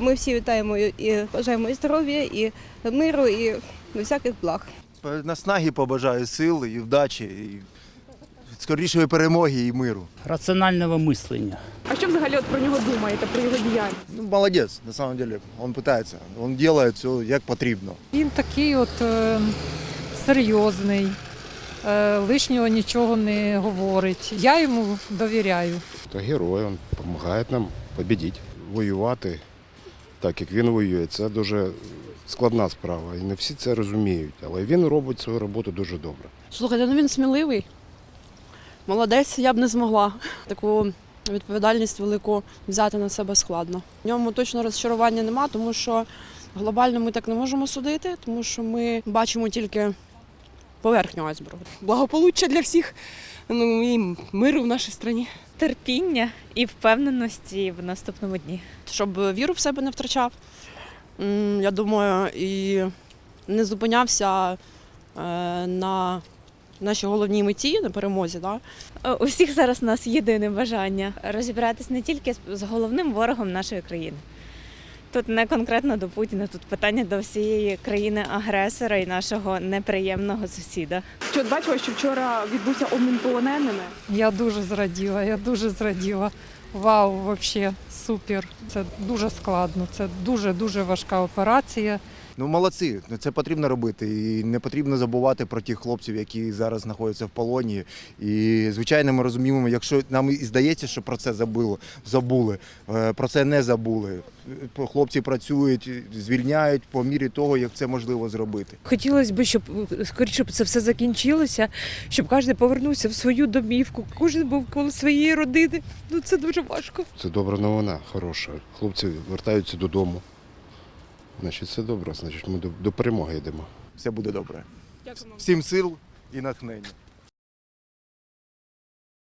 Ми всі вітаємо і бажаємо і здоров'я, і миру, і всяких благ. Наснаги побажаю сил і вдачі, і скорішої перемоги і миру. раціонального мислення. А що взагалі от про нього думаєте, про його діяльність? Ну, молодець, на самом деле. Він питається, він робить все як потрібно. Він такий от е, серйозний, е, лишнього нічого не говорить. Я йому довіряю. Та герой, він допомагає нам побідіти. Воювати так, як він воює, це дуже складна справа. І не всі це розуміють. Але він робить свою роботу дуже добре. Слухайте, ну він сміливий. Молодець, я б не змогла. Таку відповідальність велику взяти на себе складно. В ньому точно розчарування нема, тому що глобально ми так не можемо судити, тому що ми бачимо тільки поверхню айсбергу. Благополуччя для всіх, ну і миру в нашій країні. терпіння і впевненості в наступному дні. Щоб віру в себе не втрачав. Я думаю, і не зупинявся е, на нашій головній меті, на перемозі. Да? Е, У всіх зараз у нас єдине бажання розібратись не тільки з головним ворогом нашої країни. Тут не конкретно до Путіна, тут питання до всієї країни-агресора і нашого неприємного сусіда. Що от бачила, що вчора відбувся обмін полоненими. Я дуже зраділа, я дуже зраділа. Вау, взагалі супер. Це дуже складно. Це дуже дуже важка операція. Ну, молодці, це потрібно робити. І не потрібно забувати про тих хлопців, які зараз знаходяться в полоні. І, звичайно, ми розуміємо, якщо нам і здається, що про це забули, забули, е, про це не забули. Е, Хлопці працюють, звільняють по мірі того, як це можливо зробити. Хотілося б, щоб е, скоріше це все закінчилося, щоб кожен повернувся в свою домівку, кожен був коло своєї родини. Ну це дуже важко. Це добра новина, хороша. Хлопці вертаються додому. Значить, все добре, значить, ми до, до перемоги йдемо. Все буде добре. Всім сил і натхнення.